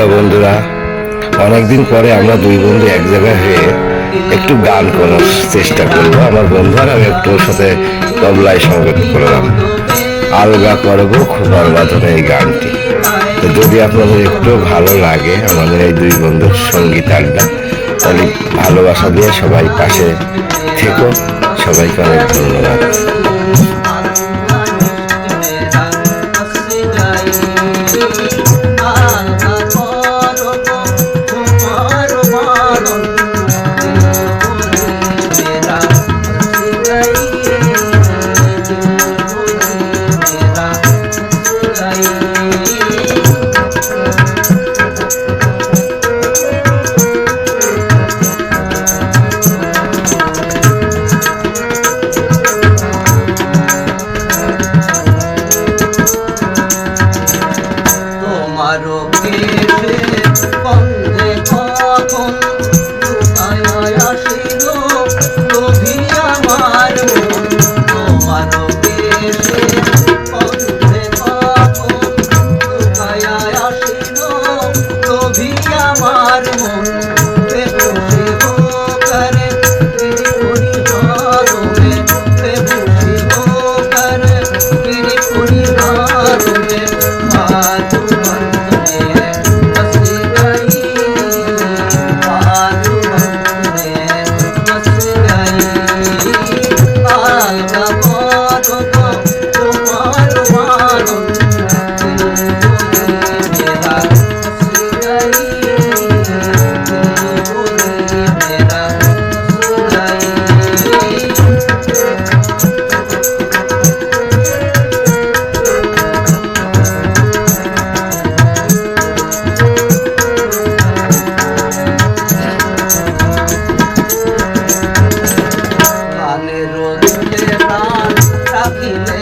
Hello বন্ধুরা, অনেকদিন পরে আমরা দুই বন্ধু এক জায়গায় হয়ে একটু গান করার চেষ্টা করব। আমার বন্ধু আর আমি একটু ওর সাথে তবলায় সঙ্গত করলাম। আলগা করব খোপার বাঁধনে এই গানটি। তো যদি আপনাদের একটু ভালো লাগে আমাদের এই দুই বন্ধুর সংগীত আড্ডা, তাহলে ভালোবাসা দিয়ে সবাই পাশে থেকো। সবাইকে অনেক ধন্যবাদ। আয় আয় আসে Oh, my God.